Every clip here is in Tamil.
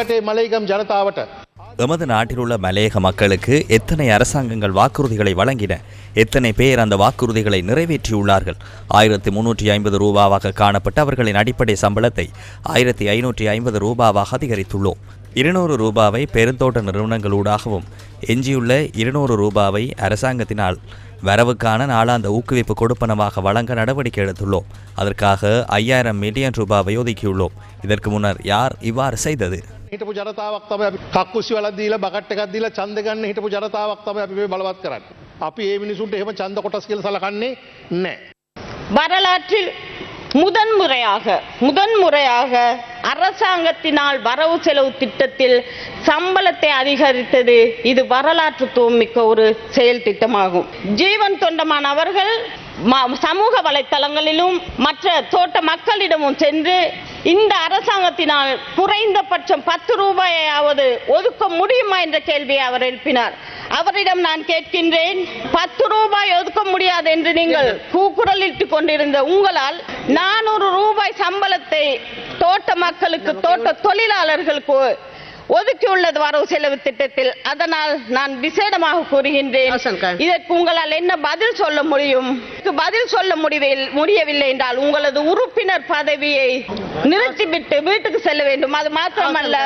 රටේ මලයිගම් ජනතාවට எமது நாட்டில் உள்ள மலையக மக்களுக்கு எத்தனை அரசாங்கங்கள் வாக்குறுதிகளை வழங்கின எத்தனை பேர் அந்த வாக்குறுதிகளை நிறைவேற்றியுள்ளார்கள் ஆயிரத்தி முன்னூற்றி ஐம்பது ரூபாவாக காணப்பட்ட அவர்களின் அடிப்படை சம்பளத்தை ஆயிரத்தி ஐநூற்றி ஐம்பது ரூபாவாக அதிகரித்துள்ளோம் இருநூறு ரூபாவை பெருந்தோட்ட நிறுவனங்களூடாகவும் எஞ்சியுள்ள இருநூறு ரூபாவை அரசாங்கத்தினால் வரவுக்கான நாளாந்த ஊக்குவிப்பு கொடுப்பனவாக வழங்க நடவடிக்கை எடுத்துள்ளோம் அதற்காக ஐயாயிரம் மில்லியன் ரூபாவை ஒதுக்கியுள்ளோம் இதற்கு முன்னர் யார் இவ்வாறு செய்தது හිටපු ජනතාවක් තමයි අපි කක්කුස්සි වලක් දීලා බකට් එකක් දීලා ඡන්ද ගන්න හිටපු ජනතාවක් තමයි අපි මේ බලවත් කරන්නේ. අපි ඒ මිනිසුන්ට එහෙම ඡන්ද කොටස් කියලා සලකන්නේ නැහැ. வரலாற்றில் முதன்முறையாக முதன்முறையாக அரசாங்கத்தினால் வரவு செலவு திட்டத்தில் சம்பளத்தை அதிகரித்தது இது வரலாற்று மிக்க ஒரு செயல் திட்டமாகும் ஜீவன் தொண்டமான் அவர்கள் ம- சமூக வலைத்தளங்களிலும் மற்ற தோட்ட மக்களிடமும் சென்று இந்த அரசாங்கத்தினால் குறைந்தபட்சம் பத்து ரூபாயாவது ஒதுக்க முடியுமா என்ற கேள்வியை அவர் எழுப்பினார். அவரிடம் நான் கேட்கின்றேன் பத்து ரூபாய் ஒதுக்க முடியாது என்று நீங்கள் கூக்குரலிட்டுக் கொண்டிருந்த உங்களால் நானூறு ரூபாய் சம்பளத்தை தோட்ட மக்களுக்கு தோட்ட தொழிலாளர்களுக்கு ஒதுக்கியுள்ளது வரவு செலவு திட்டத்தில். அதனால் நான் விசேடமாக கூறுகின்றேன். இதற்கு உங்களால் என்ன பதில் சொல்ல முடியும்? பதில் சொல்ல முடியவில்லை முடியவில்லை என்றால் உங்களது உறுப்பினர் பதவியை நிறுத்திவிட்டு வீட்டுக்கு செல்ல வேண்டும். அது மாத்திரமல்ல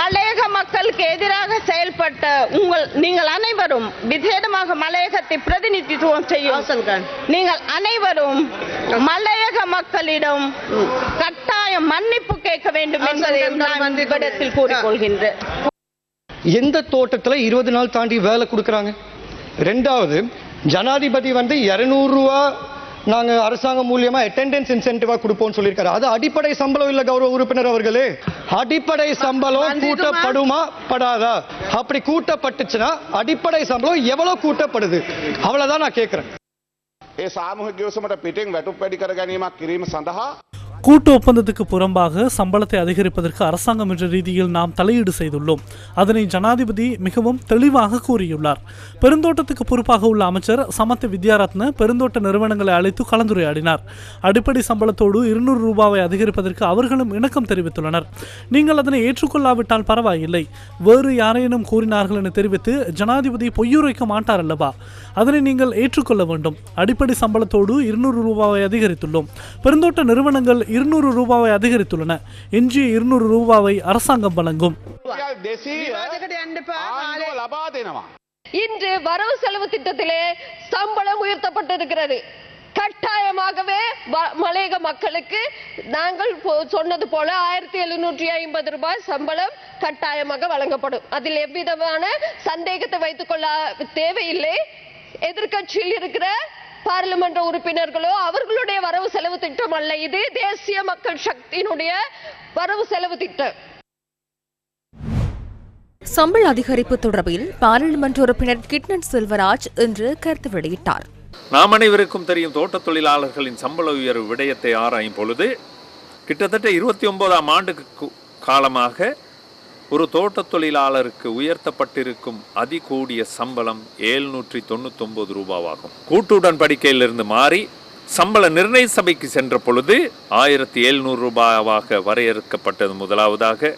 மலையக மக்களுக்கு எதிராக செயல்பட்ட உங்கள் நீங்கள் அனைவரும் விசேடமாக மலையகத்தை பிரதிநிதித்துவம் செய்யும். நீங்கள் அனைவரும் மலையக மக்களிடம் கட்டாயம் மன்னிப்பு கேட்க வேண்டும் என்பதை நான் இவ்விடத்தில் கூறிக்கொள்கின்றேன் எந்த தோட்டத்தில் இருபது நாள் தாண்டி வேலை கொடுக்குறாங்க ரெண்டாவது ஜனாதிபதி வந்து இரநூறுவா நாங்கள் அரசாங்கம் மூலியமா அட்டெண்டன்ஸ் இன்சென்டிவாக கொடுப்போம்னு சொல்லியிருக்காரு அது அடிப்படை சம்பளம் இல்லை கௌரவ உறுப்பினர் அவர்களே அடிப்படை சம்பளம் கூட்டப்படுமா படாதா அப்படி கூட்டப்பட்டுச்சுன்னா அடிப்படை சம்பளம் எவ்வளவு கூட்டப்படுது அவ்வளவுதான் நான் கேட்குறேன் ඒ සාමූහික ගිවිසුමට පිටින් වැටුප් වැඩි කර ගැනීමක් කිරීම සඳහා கூட்டு ஒப்பந்தத்துக்கு புறம்பாக சம்பளத்தை அதிகரிப்பதற்கு அரசாங்கம் என்ற ரீதியில் நாம் தலையீடு செய்துள்ளோம். அதனை ஜனாதிபதி மிகவும் தெளிவாக கூறியுள்ளார். பெருந்தோட்டத்துக்கு பொறுப்பாக உள்ள அமைச்சர் சமத்த வித்யாரத்ன பெருந்தோட்ட நிறுவனங்களை அழைத்து கலந்துரையாடினார். அடிப்படை சம்பளத்தோடு இருநூறு ரூபாவை அதிகரிப்பதற்கு அவர்களும் இணக்கம் தெரிவித்துள்ளனர். நீங்கள் அதனை ஏற்றுக்கொள்ளாவிட்டால் பரவாயில்லை. வேறு யாரேனும் கூறினார்கள் என தெரிவித்து ஜனாதிபதி பொய்யுரைக்க மாட்டார் அல்லவா? அதனை நீங்கள் ஏற்றுக்கொள்ள வேண்டும். அடிப்படை சம்பளத்தோடு இருநூறு ரூபாவை அதிகரித்துள்ளோம். பெருந்தோட்ட நிறுவனங்கள் இருநூறு ரூபாவை அதிகரித்துள்ளன. எஞ்சிய இருநூறு ரூபாவை அரசாங்கம் வழங்கும். இன்று வரவு செலவு திட்டத்திலே சம்பளம் உயர்த்தப்பட்டிருக்கிறது. கட்டாயமாகவே மலையக மக்களுக்கு நாங்கள் சொன்னது போல ஆயிரத்தி எழுநூற்றி ஐம்பது ரூபாய் சம்பளம் கட்டாயமாக வழங்கப்படும். அதில் எவ்விதமான சந்தேகத்தை வைத்துக் கொள்ள தேவையில்லை. எதிர்கட்சியில் இருக்கிற பாராளுமன்ற உறுப்பினர்களோ அவர்களுடைய வரவு செலவு திட்டம் அல்ல. இது தேசிய மக்கள் சக்தியினுடைய வரவு செலவு திட்டம். சம்பள அதிகரிப்பு தொடர்பில் பாராளுமன்ற உறுப்பினர் கிட்னன் செல்வராஜ் இன்று கருத்து வெளியிட்டார். நாம் அனைவருக்கும் தெரியும் தோட்டத் தொழிலாளர்களின் சம்பள உயர்வு விடயத்தை ஆராயும் பொழுது கிட்டத்தட்ட இருபத்தி ஒன்பதாம் ஆண்டுக்கு காலமாக ஒரு தோட்டத் தொழிலாளருக்கு உயர்த்தப்பட்டிருக்கும் அதிகூடிய சம்பளம் ஏழ்நூற்றி தொண்ணூத்தொன்பது ரூபாவாகும். கூட்டுடன் படிக்கையிலிருந்து மாறி சம்பள நிர்ணய சபைக்கு சென்ற பொழுது ஆயிரத்தி எழுநூறு ரூபாவாக வரையறுக்கப்பட்டது முதலாவதாக.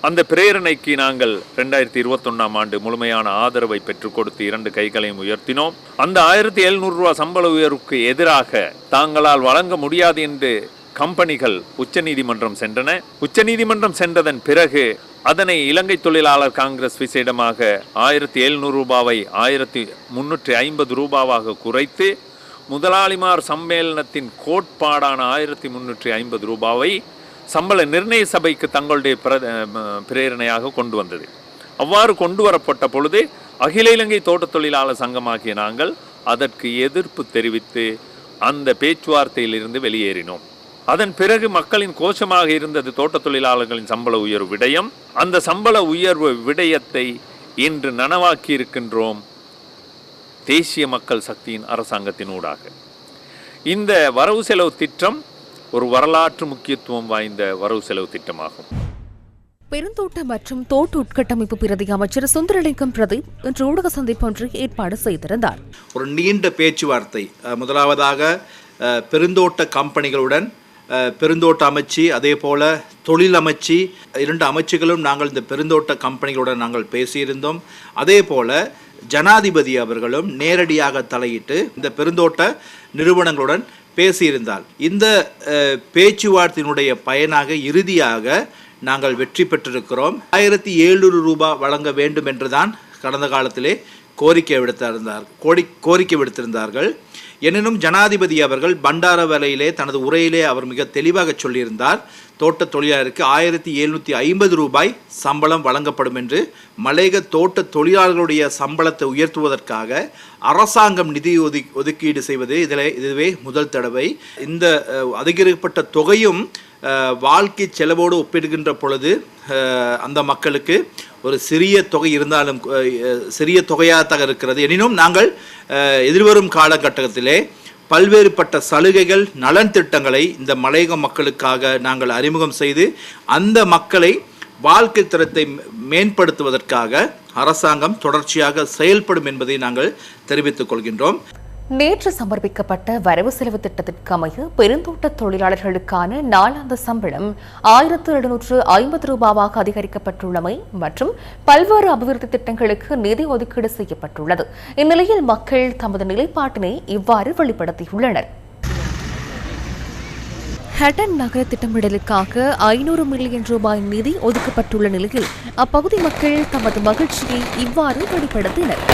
அந்த பிரேரணைக்கு நாங்கள் ரெண்டாயிரத்தி இருபத்தொன்னாம் ஆண்டு முழுமையான ஆதரவை பெற்றுக் கொடுத்து இரண்டு கைகளையும் உயர்த்தினோம். அந்த ஆயிரத்தி எழுநூறு ரூபா சம்பள உயர்வுக்கு எதிராக தாங்களால் வழங்க முடியாது என்று கம்பெனிகள் உச்சநீதிமன்றம் சென்றன. உச்சநீதிமன்றம் சென்றதன் பிறகு அதனை இலங்கை தொழிலாளர் காங்கிரஸ் விசேடமாக ஆயிரத்தி எழுநூறு ரூபாவை ஆயிரத்தி முன்னூற்றி ஐம்பது ரூபாவாக குறைத்து முதலாளிமார் சம்மேளனத்தின் கோட்பாடான ஆயிரத்தி முன்னூற்றி ஐம்பது ரூபாவை சம்பள நிர்ணய சபைக்கு தங்களுடைய பிர- பிரேரணையாக கொண்டு வந்தது. அவ்வாறு கொண்டு வரப்பட்ட பொழுது அகில இலங்கை தோட்டத் தொழிலாளர் சங்கமாகிய நாங்கள் அதற்கு எதிர்ப்பு தெரிவித்து அந்த பேச்சுவார்த்தையிலிருந்து வெளியேறினோம். அதன் பிறகு மக்களின் கோஷமாக இருந்தது தோட்டத் தொழிலாளர்களின் சம்பள உயர்வு விடயம். அந்த சம்பள உயர்வு விடயத்தை இன்று நனவாக்கி இருக்கின்றோம் தேசிய மக்கள் சக்தியின் அரசாங்கத்தின் ஊடாக இந்த வரவு செலவு திட்டம் ஒரு வரலாற்று முக்கியத்துவம் வாய்ந்த வரவு செலவு திட்டமாகும். பெருந்தோட்ட மற்றும் தோட்ட உட்கட்டமைப்பு பிரதி அமைச்சர் சுந்தரலிங்கம் பிரதீப் இன்று ஊடக சந்திப்பு ஒன்றை ஏற்பாடு செய்திருந்தார். ஒரு நீண்ட பேச்சுவார்த்தை முதலாவதாக பெருந்தோட்ட கம்பெனிகளுடன் பெருந்தோட்ட அமைச்சு அதே போல் தொழில் அமைச்சு இரண்டு அமைச்சுகளும் நாங்கள் இந்த பெருந்தோட்ட கம்பெனிகளுடன் நாங்கள் பேசியிருந்தோம். அதே போல் ஜனாதிபதி அவர்களும் நேரடியாக தலையிட்டு இந்த பெருந்தோட்ட நிறுவனங்களுடன் பேசியிருந்தால் இந்த பேச்சுவார்த்தையினுடைய பயனாக இறுதியாக நாங்கள் வெற்றி பெற்றிருக்கிறோம். ஆயிரத்தி எழுநூறு ரூபாய் வழங்க வேண்டும் என்றுதான் கடந்த காலத்திலே கோரிக்கை விடுத்திருந்தார் கோடி கோரிக்கை விடுத்திருந்தார்கள். எனினும் ஜனாதிபதி அவர்கள் பண்டார வேலையிலே தனது உரையிலே அவர் மிக தெளிவாக சொல்லியிருந்தார் தோட்ட தொழிலாளருக்கு ஆயிரத்தி எழுநூற்றி ஐம்பது ரூபாய் சம்பளம் வழங்கப்படும் என்று மலேக தோட்ட தொழிலாளர்களுடைய சம்பளத்தை உயர்த்துவதற்காக அரசாங்கம் நிதி ஒதுக்கீடு செய்வது இதில் இதுவே முதல் தடவை. இந்த அதிகரிக்கப்பட்ட தொகையும் வாழ்க்கை செலவோடு ஒப்பிடுகின்ற பொழுது அந்த மக்களுக்கு ஒரு சிறிய தொகை இருந்தாலும் சிறிய தொகையாகத்தாக இருக்கிறது. எனினும் நாங்கள் எதிர்வரும் காலகட்டத்திலே பல்வேறுபட்ட சலுகைகள் நலன் திட்டங்களை இந்த மலையக மக்களுக்காக நாங்கள் அறிமுகம் செய்து அந்த மக்களை வாழ்க்கை தரத்தை மேம்படுத்துவதற்காக அரசாங்கம் தொடர்ச்சியாக செயல்படும் என்பதை நாங்கள் தெரிவித்துக் கொள்கின்றோம். நேற்று சமர்ப்பிக்கப்பட்ட வரவு செலவு திட்டத்திற்கு அமைய பெருந்தோட்ட தொழிலாளர்களுக்கான நாளாந்த சம்பளம் ஆயிரத்து எழுநூற்று ஐம்பது ரூபாவாக அதிகரிக்கப்பட்டுள்ளமை மற்றும் பல்வேறு அபிவிருத்தி திட்டங்களுக்கு நிதி ஒதுக்கீடு செய்யப்பட்டுள்ளது. இந்நிலையில் மக்கள் தமது நிலைப்பாட்டினை இவ்வாறு வெளிப்படுத்தியுள்ளனர். ஹட்டன் நகர திட்டமிடலுக்காக ஐநூறு மில்லியன் ரூபாய் நிதி ஒதுக்கப்பட்டுள்ள நிலையில் அப்பகுதி மக்கள் தமது மகிழ்ச்சியை இவ்வாறு வெளிப்படுத்தினர்.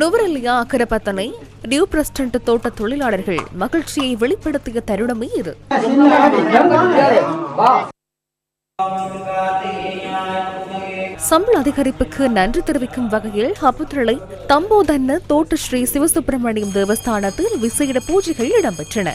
நுவரெல்லியா அக்கரப்பத்தனை நியூ பிரஸ்டன்ட் தோட்ட தொழிலாளர்கள் மகிழ்ச்சியை வெளிப்படுத்திய தருணமே இது. சம்பள அதிகரிப்புக்கு நன்றி தெரிவிக்கும் வகையில் ஹபுத்ரலை தம்போதன்ன தோட்ட ஸ்ரீ சிவசுப்பிரமணியம் தேவஸ்தானத்தில் விசேட பூஜைகள் இடம்பெற்றன.